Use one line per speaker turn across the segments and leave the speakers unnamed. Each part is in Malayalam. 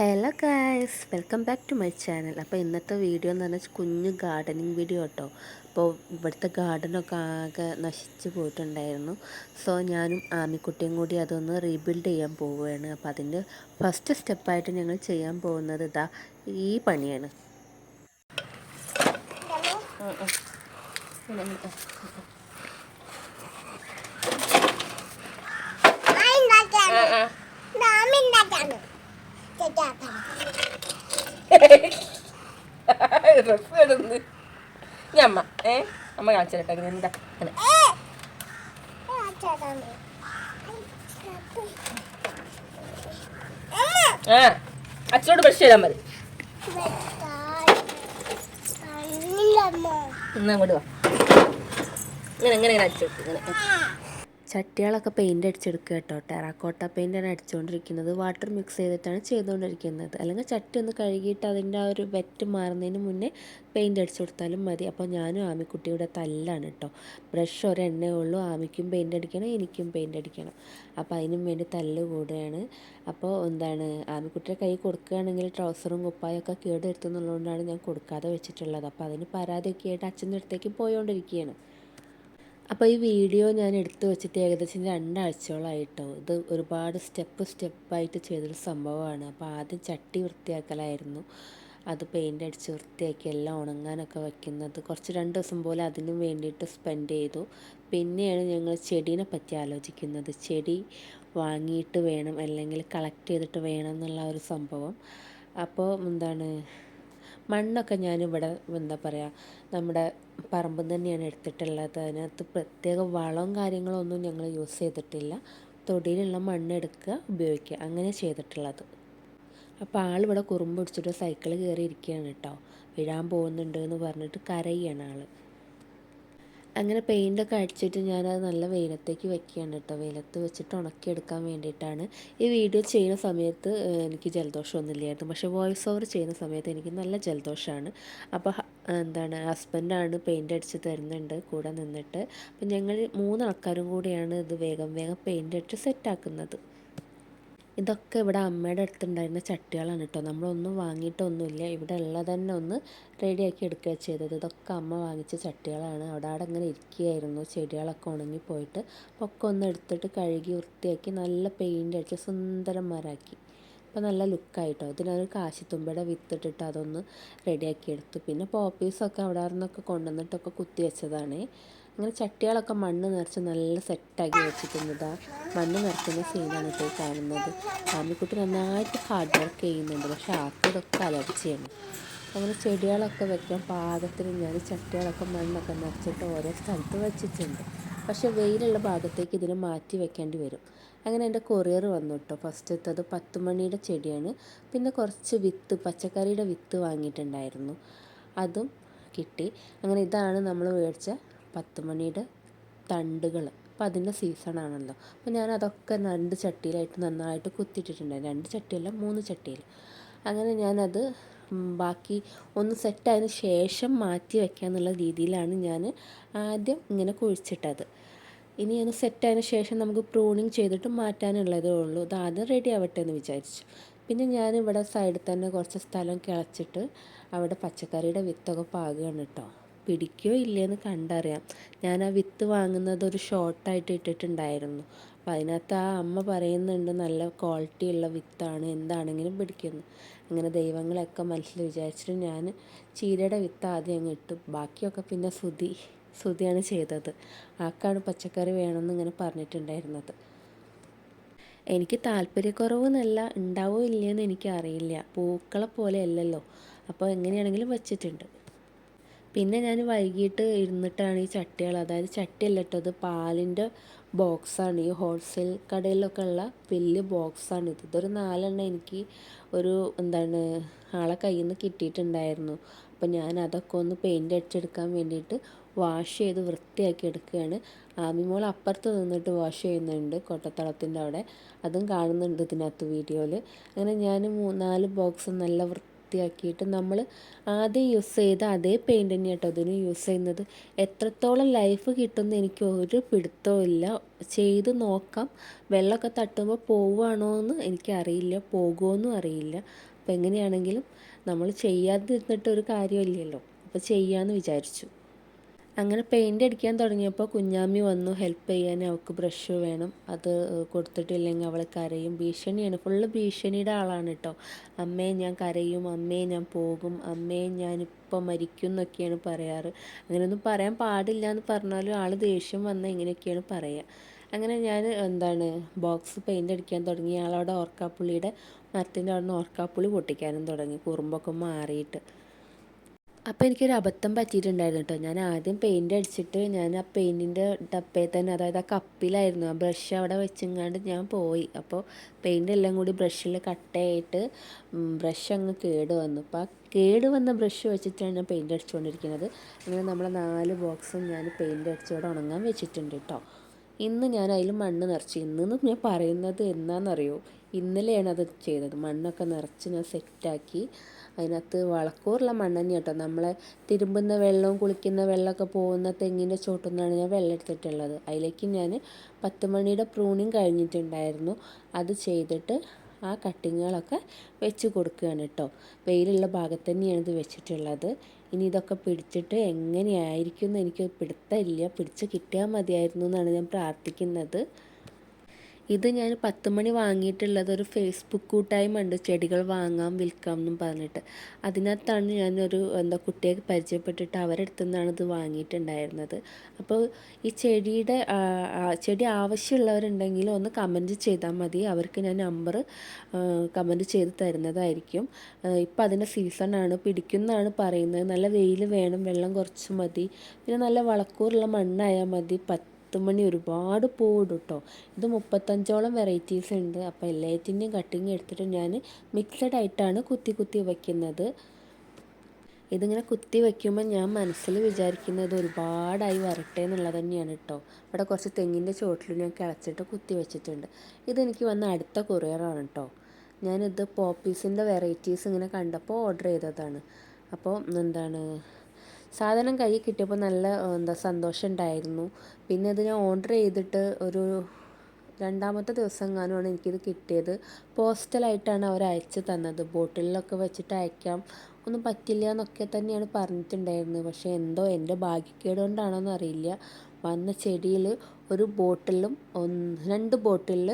Hello guys welcome back to my channel അപ്പോൾ ഇന്നത്തെ വീഡിയോ എന്ന് പറഞ്ഞാൽ കുഞ്ഞ് ഗാർഡനിങ് വീഡിയോ കേട്ടോ അപ്പോൾ ഇവിടുത്തെ ഗാർഡനൊക്കെ ആകെ നശിച്ചു പോയിട്ടുണ്ടായിരുന്നു. സോ ഞാനും ആമിക്കുട്ടിയും കൂടി അതൊന്ന് റീബിൽഡ് ചെയ്യാൻ പോവുകയാണ്. അപ്പോൾ അതിന്റെ ഫസ്റ്റ് സ്റ്റെപ്പായിട്ട് ഞങ്ങൾ ചെയ്യാൻ പോകുന്നത് ഇതാ ഈ പണിയാണ്.
ഇടുന്നു ഇനി അമ്മ ഏ? അമ്മ കാണിച്ചിരട്ടെ എന്താ? ആ അച്ഛനോട് ബ്രഷ് ചെയ്താൽ മതി. എന്നാ അങ്ങോട്ട് വാ. ഇങ്ങനെ ഇങ്ങനെ ഇങ്ങനെ അടിച്ചു ഇങ്ങനെ.
ചട്ടികളൊക്കെ പെയിന്റ് അടിച്ചെടുക്കുക കേട്ടോ. ടെറാക്കോട്ട പെയിന്റാണ് അടിച്ചുകൊണ്ടിരിക്കുന്നത്. വാട്ടർ മിക്സ് ചെയ്തിട്ടാണ് ചെയ്തുകൊണ്ടിരിക്കുന്നത്. അല്ലെങ്കിൽ ചട്ടി ഒന്ന് കഴുകിയിട്ട് അതിന്റെ ആ ഒരു വെറ്റ് മാറുന്നതിന് മുന്നേ പെയിന്റ് അടിച്ചു കൊടുത്താലും മതി. അപ്പോൾ ഞാനും ആമിക്കുട്ടിയുടെ തല്ലാണ് കേട്ടോ. ബ്രഷ് ഒരെണ്ണേ ഉള്ളൂ. ആമിക്കും പെയിന്റ് അടിക്കണം എനിക്കും പെയിന്റ് അടിക്കണം. അപ്പോൾ അതിനും വേണ്ടി തല്ല് കൂടുകയാണ്. അപ്പോൾ എന്താണ് ആമിക്കുട്ടിയുടെ കൈ കൊടുക്കുകയാണെങ്കിൽ ട്രൗസറും കുപ്പായൊക്കെ കേടെടുത്തുന്നുള്ളതുകൊണ്ടാണ് ഞാൻ കൊടുക്കാതെ വെച്ചിട്ടുള്ളത്. അപ്പോൾ അതിന് പരാതിയൊക്കെ ആയിട്ട് അച്ഛന്റെ അടുത്തേക്ക് പോയോണ്ടിരിക്കുകയാണ്. അപ്പോൾ ഈ വീഡിയോ ഞാൻ എടുത്തു വെച്ചിട്ട് ഏകദേശം രണ്ടാഴ്ചയോളമായിട്ടോ ഇത് ഒരുപാട് സ്റ്റെപ്പ് സ്റ്റെപ്പായിട്ട് ചെയ്തൊരു സംഭവമാണ്. അപ്പോൾ ആദ്യം ചട്ടി വൃത്തിയാക്കലായിരുന്നു. അത് പെയിന്റ് അടിച്ച് വൃത്തിയാക്കി എല്ലാം ഉണങ്ങാനൊക്കെ വയ്ക്കുന്നത് കുറച്ച് രണ്ട് ദിവസം പോലെ അതിനും വേണ്ടിയിട്ട് സ്പെൻഡ് ചെയ്തു. പിന്നെയാണ് ഞങ്ങൾ ചെടീനെ പറ്റി ആലോചിക്കുന്നത്. ചെടി വാങ്ങിയിട്ട് വേണം അല്ലെങ്കിൽ കളക്ട് ചെയ്തിട്ട് വേണം എന്നുള്ള ഒരു സംഭവം. അപ്പോൾ എന്താണ്? മണ്ണൊക്കെ ഞാനിവിടെ എന്താ പറയുക നമ്മുടെ പറമ്പിൽ തന്നെയാണ് എടുത്തിട്ടുള്ളത്. അതിനകത്ത് പ്രത്യേക വളവും കാര്യങ്ങളും ഒന്നും ഞങ്ങൾ യൂസ് ചെയ്തിട്ടില്ല. തൊടിയിലുള്ള മണ്ണെടുക്കുക ഉപയോഗിക്കുക. അങ്ങനെ ചെയ്തിട്ടുള്ളത്. അപ്പോൾ ആളിവിടെ കുറുമ്പ് പിടിച്ചിട്ട് സൈക്കിൾ കയറി ഇരിക്കുകയാണ് കേട്ടോ. വിഴാൻ പോകുന്നുണ്ട് എന്ന് പറഞ്ഞിട്ട് കരയാണ് ആൾ അങ്ങനെ പെയിന്റൊക്കെ അടിച്ചിട്ട് ഞാനത് നല്ല വെയിലത്തേക്ക് വെക്കുകയാണ് കേട്ടോ. വെയിലത്ത് വെച്ചിട്ട് ഉണക്കിയെടുക്കാൻ വേണ്ടിയിട്ടാണ്. ഈ വീഡിയോ ചെയ്യുന്ന സമയത്ത് എനിക്ക് ജലദോഷമൊന്നുമില്ലായിരുന്നു. പക്ഷേ വോയിസ് ഓവർ ചെയ്യുന്ന സമയത്ത് എനിക്ക് നല്ല ജലദോഷമാണ്. അപ്പോൾ എന്താണ് ഹസ്ബൻഡാണ് പെയിന്റ് അടിച്ച് തരുന്നുണ്ട് കൂടെ നിന്നിട്ട്. അപ്പം ഞങ്ങൾ മൂന്നാൾക്കാരും കൂടിയാണ് ഇത് വേഗം വേഗം പെയിന്റ് അടിച്ച് സെറ്റാക്കുന്നത് ഇതൊക്കെ ഇവിടെ അമ്മയുടെ അടുത്തുണ്ടായിരുന്ന ചട്ടികളാണ് കേട്ടോ. നമ്മളൊന്നും വാങ്ങിയിട്ടൊന്നുമില്ല. ഇവിടെ ഉള്ളത് തന്നെ ഒന്ന് റെഡിയാക്കി എടുക്കുക ചെയ്തത്. ഇതൊക്കെ അമ്മ വാങ്ങിച്ച ചട്ടികളാണ്. അവിടെ അവിടെ ഇങ്ങനെ ഇരിക്കുകയായിരുന്നു. ചെടികളൊക്കെ ഉണങ്ങിപ്പോയിട്ട് ഒക്കെ ഒന്ന് എടുത്തിട്ട് കഴുകി വൃത്തിയാക്കി നല്ല പെയിന്റ് അടിച്ച് സുന്ദരന്മാരാക്കി. അപ്പോൾ നല്ല ലുക്കായിട്ടോ. ഇതിനൊരു കാശിത്തുമ്പയുടെ വിത്തിട്ടിട്ട് അതൊന്ന് റെഡിയാക്കി എടുത്തു പിന്നെ പോപ്പീസൊക്കെ അവിടെ നിന്നൊക്കെ കൊണ്ടുവന്നിട്ടൊക്കെ കുത്തി വെച്ചതാണ്. അങ്ങനെ ചട്ടികളൊക്കെ മണ്ണ് നിറച്ച് നല്ല സെറ്റാക്കി വെച്ചിട്ടുണ്ട് മണ്ണ് നിറക്കുന്ന സീനാണ് ഇപ്പോൾ കാണുന്നത്. ആമിക്കുട്ടി നന്നായിട്ട് ഹാർഡ് വർക്ക് ചെയ്യുന്നുണ്ട്. പക്ഷെ ആക്കിയതൊക്കെ അലർച്ചയാണ് അങ്ങനെ ചെടികളൊക്കെ വെക്കാൻ പാകത്തിന് ഞാൻ ചട്ടികളൊക്കെ മണ്ണൊക്കെ നിറച്ചിട്ട് ഓരോ സ്ഥലത്ത് വെച്ചിട്ടുണ്ട്. പക്ഷേ വെയിലുള്ള ഭാഗത്തേക്ക് ഇതിനെ മാറ്റി വെക്കേണ്ടി വരും. അങ്ങനെ എന്റെ കൊറിയർ വന്നു കേട്ടോ ഫസ്റ്റ് അത് പത്ത് മണിയുടെ ചെടിയാണ്. പിന്നെ കുറച്ച് വിത്ത് പച്ചക്കറിയുടെ വിത്ത് വാങ്ങിയിട്ടുണ്ടായിരുന്നു. അതും കിട്ടി. അങ്ങനെ ഇതാണ് നമ്മൾ മേടിച്ച പത്ത് മണിയുടെ തണ്ടുകൾ. അപ്പം അതിന്റെ സീസണാണല്ലോ അപ്പോൾ ഞാൻ അതൊക്കെ രണ്ട് ചട്ടിയിലായിട്ട് നന്നായിട്ട് കുത്തിയിട്ടിട്ടുണ്ട് രണ്ട് ചട്ടിയല്ല മൂന്ന് ചട്ടിയിൽ അങ്ങനെ ഞാനത് ബാക്കി ഒന്ന് സെറ്റായതിന് ശേഷം മാറ്റി വയ്ക്കുക എന്നുള്ള രീതിയിലാണ് ഞാൻ ആദ്യം ഇങ്ങനെ കുഴിച്ചിട്ടത്. ഇനി അത് സെറ്റായതിന് ശേഷം നമുക്ക് പ്രൂണിങ് ചെയ്തിട്ട് മാറ്റാനുള്ളതേ ഉള്ളൂ. അത് ആദ്യം റെഡി ആവട്ടെ എന്ന് വിചാരിച്ചു. പിന്നെ ഞാൻ ഇവിടെ സൈഡിൽ തന്നെ കുറച്ച് സ്ഥലം കിളച്ചിട്ട് അവിടെ പച്ചക്കറിയുടെ വിത്തൊക്കെ പാകുകയാണ് കേട്ടോ. പിടിക്കോ ഇല്ലയെന്ന് കണ്ടറിയാം. ഞാൻ ആ വിത്ത് വാങ്ങുന്നത് ഒരു ഷോർട്ടായിട്ട് ഇട്ടിട്ടുണ്ടായിരുന്നു. അപ്പോൾ അതിനകത്ത് ആ അമ്മ പറയുന്നുണ്ട് നല്ല ക്വാളിറ്റിയുള്ള വിത്താണ് എന്താണെങ്കിലും പിടിക്കുന്നു അങ്ങനെ ദൈവങ്ങളൊക്കെ മനസ്സിൽ വിചാരിച്ചിട്ട് ഞാൻ ചീരയുടെ വിത്ത് ആദ്യം അങ്ങ് ഇട്ടു. ബാക്കിയൊക്കെ പിന്നെ സുതി സുതിയാണ് ചെയ്തത്. ആക്കാണ് പച്ചക്കറി വേണമെന്ന് ഇങ്ങനെ പറഞ്ഞിട്ടുണ്ടായിരുന്നത്? എനിക്ക് താല്പര്യക്കുറവ് എന്നല്ല ഉണ്ടാവോ ഇല്ലയെന്ന് എനിക്കറിയില്ല. പൂക്കളെ പോലെ അല്ലല്ലോ. അപ്പോൾ എങ്ങനെയാണെങ്കിലും വെച്ചിട്ടുണ്ട്. പിന്നെ ഞാൻ വൈകിട്ട് ഇരുന്നിട്ടാണ് ഈ ചട്ടികൾ അതായത് ചട്ടിയല്ല കേട്ടോ അത് പാലിന്റെ ബോക്സാണ്. ഈ ഹോൾസെയിൽ കടയിലൊക്കെ ഉള്ള വലിയ ബോക്സാണ് ഇത്. ഇതൊരു നാലെണ്ണം എനിക്ക് ഒരു എന്താണ് ആളെ കയ്യിൽ നിന്ന് കിട്ടിയിട്ടുണ്ടായിരുന്നു. അപ്പം ഞാൻ അതൊക്കെ ഒന്ന് പെയിന്റ് അടിച്ചെടുക്കാൻ വേണ്ടിയിട്ട് വാഷ് ചെയ്ത് വൃത്തിയാക്കി എടുക്കുകയാണ്. ആമിമോൾ അപ്പുറത്ത് നിന്നിട്ട് വാഷ് ചെയ്യുന്നുണ്ട് കൊട്ടത്തളത്തിന്റെ അവിടെ. അതും കാണുന്നുണ്ട് ഇതിനകത്ത് വീഡിയോയിൽ. അങ്ങനെ ഞാൻ മൂന്നാൽ ബോക്സ് നല്ല വൃത്തി വൃത്തിയാക്കിയിട്ട് നമ്മൾ ആദ്യം യൂസ് ചെയ്ത അതേ പെയിന്റ് തന്നെ കേട്ടോ അതിന് യൂസ് ചെയ്യുന്നത്. എത്രത്തോളം ലൈഫ് കിട്ടുമെന്ന് എനിക്ക് ഒരു പിടുത്തവും ഇല്ല. ചെയ്ത് നോക്കാം. വെള്ളമൊക്കെ തട്ടുമ്പോൾ പോവുകയാണോ എന്ന് എനിക്കറിയില്ല. പോകുമോയെന്നും അറിയില്ല. അപ്പോൾ എങ്ങനെയാണെങ്കിലും നമ്മൾ ചെയ്യാതിരുന്നിട്ട് ഒരു കാര്യമില്ലല്ലോ. അപ്പോൾ ചെയ്യാമെന്ന് വിചാരിച്ചു. അങ്ങനെ പെയിന്റ് അടിക്കാൻ തുടങ്ങിയപ്പോൾ കുഞ്ഞാമി വന്നു ഹെൽപ്പ് ചെയ്യാൻ. അവൾക്ക് ബ്രഷ് വേണം. അത് കൊടുത്തിട്ടില്ലെങ്കിൽ അവൾ കരയും. ഭീഷണിയാണ്. ഫുള്ള് ഭീഷണിയുടെ ആളാണ് കേട്ടോ അമ്മേ ഞാൻ കരയും. അമ്മേ ഞാൻ പോകും. അമ്മയെ ഞാനിപ്പോൾ മരിക്കും എന്നൊക്കെയാണ് പറയാറ്. അങ്ങനെയൊന്നും പറയാൻ പാടില്ല എന്ന് പറഞ്ഞാലും ആൾ ദേഷ്യം വന്നാൽ ഇങ്ങനെയൊക്കെയാണ് പറയുക അങ്ങനെ ഞാൻ എന്താണ് ബോക്സ് പെയിന്റ് അടിക്കാൻ തുടങ്ങി. ആളവിടെ ഓർക്കാപ്പുള്ളിയുടെ മരത്തിന്റെ അവിടെ നിന്ന് ഓർക്കാപ്പുള്ളി പൊട്ടിക്കാനും തുടങ്ങി. കുറുമ്പൊക്കെ മാറിയിട്ട്. അപ്പോൾ എനിക്കൊരു അബദ്ധം പറ്റിയിട്ടുണ്ടായിരുന്നു കേട്ടോ ഞാൻ ആദ്യം പെയിന്റ് അടിച്ചിട്ട് ഞാൻ ആ പെയിന്റിന്റെ ഡപ്പയിൽ തന്നെ അതായത് ആ കപ്പിലായിരുന്നു ആ ബ്രഷ് അവിടെ വെച്ചെങ്ങാണ്ട് ഞാൻ പോയി. അപ്പോൾ പെയിന്റ് എല്ലാം കൂടി ബ്രഷിൽ കട്ടയായിട്ട് ബ്രഷ് അങ്ങ് കേട് വന്നു. അപ്പോൾ ആ കേട് വന്ന ബ്രഷ് വെച്ചിട്ടാണ് ഞാൻ പെയിന്റ് അടിച്ചുകൊണ്ടിരിക്കുന്നത് അങ്ങനെ നമ്മളെ നാല് ബോക്സും ഞാൻ പെയിന്റ് അടിച്ചോടെ ഉണങ്ങാൻ വെച്ചിട്ടുണ്ട് കേട്ടോ ഇന്ന് ഞാൻ അതിൽ മണ്ണ് നിറച്ച്. ഇന്നെന്ന് ഞാൻ പറയുന്നത് എന്നാണെന്നറിയോ ഇന്നലെയാണ് അത് ചെയ്തത്. മണ്ണൊക്കെ നിറച്ച് ഞാൻ സെറ്റാക്കി അതിനകത്ത് വളക്കൂറുള്ള മണ്ണ് തന്നെ കേട്ടോ. നമ്മളെ തിരുമ്പുന്ന വെള്ളവും കുളിക്കുന്ന വെള്ളമൊക്കെ പോകുന്ന തെങ്ങിന്റെ ചോട്ടിൽ നിന്നാണ് ഞാൻ വെള്ളം എടുത്തിട്ടുള്ളത്. അതിലേക്ക് ഞാൻ പത്ത് മണിയുടെ പ്രൂണിങ് കഴിഞ്ഞിട്ടുണ്ടായിരുന്നു. അത് ചെയ്തിട്ട് ആ കട്ടിങ്ങുകളൊക്കെ വെച്ച് കൊടുക്കുകയാണ് കേട്ടോ. വെയിലുള്ള ഭാഗത്ത് തന്നെയാണ് ഇത് വെച്ചിട്ടുള്ളത്. ഇനി ഇതൊക്കെ പിടിച്ചിട്ട് എങ്ങനെയായിരിക്കും എന്ന് എനിക്ക് പിടുത്തമില്ല. പിടിച്ച് കിട്ടിയാൽ മതിയായിരുന്നു എന്നാണ് ഞാൻ പ്രാർത്ഥിക്കുന്നത്. ഇത് ഞാൻ പത്ത് മണി വാങ്ങിയിട്ടുള്ളത് ഒരു ഫേസ്ബുക്ക് കൂട്ടായ്മ ഉണ്ട് ചെടികൾ വാങ്ങാം വിൽക്കാം എന്നും പറഞ്ഞിട്ട്. അതിനകത്താണ് ഞാനൊരു എന്താ കുട്ടിയെ പരിചയപ്പെട്ടിട്ട് അവരുടെ അടുത്തു നിന്നാണ് ഇത് വാങ്ങിയിട്ടുണ്ടായിരുന്നത്. അപ്പോൾ ഈ ചെടിയുടെ ചെടി ആവശ്യമുള്ളവരുണ്ടെങ്കിൽ ഒന്ന് കമന്റ് ചെയ്താൽ മതി. അവർക്ക് ഞാൻ നമ്പർ കമന്റ് ചെയ്ത് തരുന്നതായിരിക്കും. ഇപ്പം അതിന്റെ സീസണാണ് പിടിക്കുന്നതാണ് പറയുന്നത്. നല്ല വെയിൽ വേണം വെള്ളം കുറച്ച് മതി. പിന്നെ നല്ല വളക്കൂറുള്ള മണ്ണായാൽ മതി. പത്ത് പത്ത് മണി ഒരുപാട് പൂവിടും കേട്ടോ ഇത് മുപ്പത്തഞ്ചോളം വെറൈറ്റീസ് ഉണ്ട്. അപ്പോൾ എല്ലാത്തിന്റെയും കട്ടിങ് എടുത്തിട്ട് ഞാൻ മിക്സഡ് ആയിട്ടാണ് കുത്തി കുത്തി വയ്ക്കുന്നത് ഇതിങ്ങനെ കുത്തി വയ്ക്കുമ്പോൾ ഞാൻ മനസ്സിൽ വിചാരിക്കുന്നത് ഒരുപാടായി വരട്ടെ എന്നുള്ളത് തന്നെയാണ് കേട്ടോ ഇവിടെ കുറച്ച് തെങ്ങിന്റെ ചുവട്ടിൽ ഞാൻ കിളച്ചിട്ട് കുത്തി വെച്ചിട്ടുണ്ട്. ഇതെനിക്ക് വന്ന അടുത്ത കൊറിയറാണ് കേട്ടോ ഞാനിത് പോപ്പീസിന്റെ വെറൈറ്റീസ് ഇങ്ങനെ കണ്ടപ്പോൾ ഓർഡർ ചെയ്തതാണ്. അപ്പോൾ എന്താണ്? സാധനം കയ്യിൽ കിട്ടിയപ്പോൾ നല്ല എന്താ സന്തോഷം ഉണ്ടായിരുന്നു പിന്നെ അത് ഞാൻ ഓർഡർ ചെയ്തിട്ട് ഒരു രണ്ടാമത്തെ ദിവസം കാണുവാണ് എനിക്കിത് കിട്ടിയത്. പോസ്റ്റലായിട്ടാണ് അവർ അയച്ചു തന്നത്. ബോട്ടിലൊക്കെ വെച്ചിട്ട് അയക്കാം. ഒന്നും പറ്റില്ല എന്നൊക്കെ തന്നെയാണ് പറഞ്ഞിട്ടുണ്ടായിരുന്നത്. പക്ഷേ എന്തോ എന്റെ ഭാഗ്യക്കേട് കൊണ്ടാണോന്ന് അറിയില്ല വന്ന ചെടിയിൽ ഒരു ബോട്ടിലും രണ്ട് ബോട്ടിലിൽ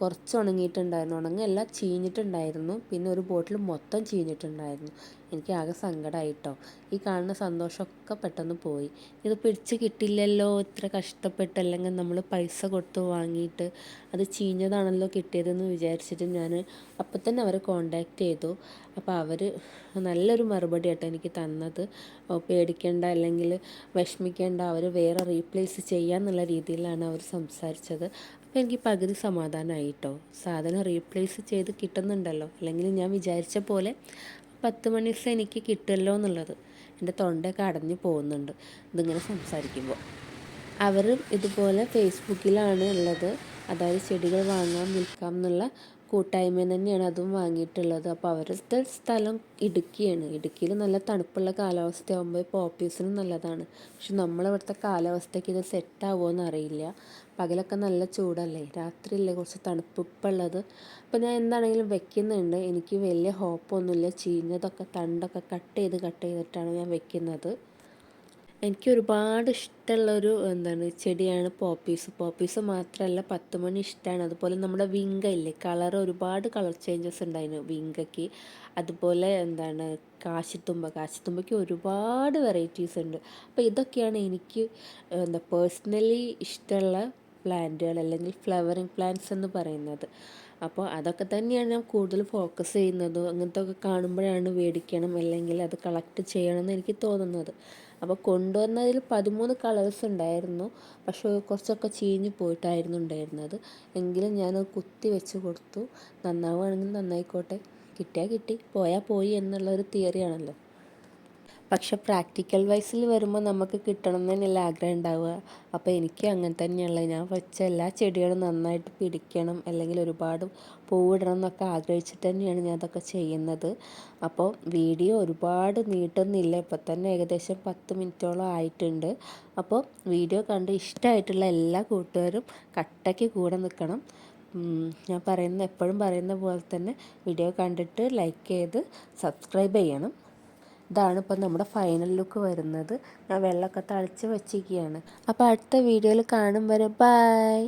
കുറച്ച് ഉണങ്ങിയിട്ടുണ്ടായിരുന്നു. ഉണങ്ങല്ല ചീഞ്ഞിട്ടുണ്ടായിരുന്നു. പിന്നെ ഒരു ബോട്ടിൽ മൊത്തം ചീഞ്ഞിട്ടുണ്ടായിരുന്നു. എനിക്ക് ആകെ സങ്കടമായിട്ടോ ഈ കാണുന്ന സന്തോഷമൊക്കെ പെട്ടെന്ന് പോയി. ഇത് പിടിച്ച് കിട്ടില്ലല്ലോ ഇത്ര കഷ്ടപ്പെട്ട് അല്ലെങ്കിൽ നമ്മൾ പൈസ കൊടുത്ത് വാങ്ങിയിട്ട് അത് ചീഞ്ഞതാണല്ലോ കിട്ടിയതെന്ന് വിചാരിച്ചിട്ട് ഞാൻ അപ്പം തന്നെ അവരെ കോണ്ടാക്ട് ചെയ്തു. അപ്പോൾ അവർ നല്ലൊരു മറുപടി ആട്ടോ എനിക്ക് തന്നത്. പേടിക്കേണ്ട അല്ലെങ്കിൽ വിഷമിക്കേണ്ട. അവർ വേറെ റീപ്ലേസ് ചെയ്യാന്നുള്ള രീതിയിലാണ് അവർ സംസാരിച്ചത്. അപ്പോൾ എനിക്ക് പകുതി സമാധാനമായി കേട്ടോ സാധനം റീപ്ലേസ് ചെയ്ത് കിട്ടുന്നുണ്ടല്ലോ. അല്ലെങ്കിൽ ഞാൻ വിചാരിച്ച പോലെ പത്ത് മണിസ് എനിക്ക് കിട്ടുമല്ലോ എന്നുള്ളത് എന്റെ തൊണ്ടയൊക്കെ അടഞ്ഞു പോകുന്നുണ്ട്. ഇതിങ്ങനെ സംസാരിക്കുമ്പോൾ അവർ ഇതുപോലെ ഫേസ്ബുക്കിലാണ് ഉള്ളത്. അതായത് ചെടികൾ വാങ്ങാം വിൽക്കാം എന്നുള്ള കൂട്ടായ്മ തന്നെയാണ് അതും വാങ്ങിയിട്ടുള്ളത്. അപ്പോൾ അവരുടെ സ്ഥലം ഇടുക്കിയാണ്. ഇടുക്കിയിൽ നല്ല തണുപ്പുള്ള കാലാവസ്ഥയാകുമ്പോൾ പോപ്പീസിനും നല്ലതാണ്. പക്ഷെ നമ്മളിവിടുത്തെ കാലാവസ്ഥയ്ക്ക് ഇത് സെറ്റാവുമോ എന്നറിയില്ല പകലൊക്കെ നല്ല ചൂടല്ലേ? രാത്രിയല്ലേ കുറച്ച് തണുപ്പുള്ളത് അപ്പോൾ ഞാൻ എന്താണെങ്കിലും വെക്കുന്നുണ്ട്. എനിക്ക് വലിയ ഹോപ്പൊന്നുമില്ല. ചീഞ്ഞതൊക്കെ തണ്ടൊക്കെ കട്ട് ചെയ്ത് കട്ട് ചെയ്തിട്ടാണ് ഞാൻ വെക്കുന്നത്. എനിക്ക് ഒരുപാട് ഇഷ്ടമുള്ളൊരു എന്താണ് ചെടിയാണ് പോപ്പീസ്. പോപ്പീസ് മാത്രമല്ല പത്ത് മണി ഇഷ്ടമാണ് അതുപോലെ നമ്മുടെ വിങ്ക ഇല്ലേ കളർ ഒരുപാട് കളർ ചേഞ്ചസ് ഉണ്ടായിരുന്നു വിങ്കയ്ക്ക്. അതുപോലെ എന്താണ് കാശിത്തുമ്പ കാശിത്തുമ്പയ്ക്ക് ഒരുപാട് വെറൈറ്റീസ് ഉണ്ട്. അപ്പോൾ ഇതൊക്കെയാണ് എനിക്ക് എന്താ പേഴ്സണലി ഇഷ്ടമുള്ള പ്ലാന്റുകൾ അല്ലെങ്കിൽ ഫ്ലവറിങ് പ്ലാന്റ്സ് എന്ന് പറയുന്നത്. അപ്പോൾ അതൊക്കെ തന്നെയാണ് ഞാൻ കൂടുതൽ ഫോക്കസ് ചെയ്യുന്നത്. അങ്ങനത്തെ ഒക്കെ കാണുമ്പോഴാണ് മേടിക്കണം അല്ലെങ്കിൽ അത് കളക്ട് ചെയ്യണം എന്ന് എനിക്ക് തോന്നുന്നത്. അപ്പോൾ കൊണ്ടുവന്നതിൽ പതിമൂന്ന് കളേഴ്സ് ഉണ്ടായിരുന്നു. പക്ഷേ കുറച്ചൊക്കെ ചീഞ്ഞ് പോയിട്ടായിരുന്നു ഉണ്ടായിരുന്നത്. എങ്കിലും ഞാൻ കുത്തി വെച്ച് കൊടുത്തു. നന്നാവുകയാണെങ്കിൽ നന്നായിക്കോട്ടെ. കിട്ടിയാൽ കിട്ടി. പോയാൽ പോയി എന്നുള്ള ഒരു തിയറിയാണല്ലോ പക്ഷെ പ്രാക്ടിക്കൽ വൈസിൽ വരുമ്പോൾ നമുക്ക് കിട്ടണം തന്നെയല്ല ആഗ്രഹം ഉണ്ടാവുക. അപ്പോൾ എനിക്ക് അങ്ങനെ തന്നെയുള്ള ഞാൻ വെച്ച എല്ലാ ചെടികളും നന്നായിട്ട് പിടിക്കണം അല്ലെങ്കിൽ ഒരുപാട് പൂവിടണം എന്നൊക്കെ ആഗ്രഹിച്ചിട്ട് തന്നെയാണ് ഞാൻ അതൊക്കെ ചെയ്യുന്നത്. അപ്പോൾ വീഡിയോ ഒരുപാട് നീട്ടുന്നില്ല. ഇപ്പോൾ തന്നെ ഏകദേശം പത്ത് മിനിറ്റോളം ആയിട്ടുണ്ട്. അപ്പോൾ വീഡിയോ കണ്ട് ഇഷ്ടമായിട്ടുള്ള എല്ലാ കൂട്ടുകാരും കട്ടയ്ക്ക് കൂടെ നിൽക്കണം. ഞാൻ പറയുന്ന എപ്പോഴും പറയുന്ന പോലെ തന്നെ വീഡിയോ കണ്ടിട്ട് ലൈക്ക് ചെയ്ത് സബ്സ്ക്രൈബ് ചെയ്യണം. ഇതാണ് ഇപ്പം നമ്മുടെ ഫൈനൽ ലുക്ക് വരുന്നത്. ഞാൻ വെള്ളമൊക്കെ തളിച്ച് വെച്ചിരിക്കുകയാണ്. അപ്പോൾ അടുത്ത വീഡിയോയിൽ കാണും വരെ. ബൈ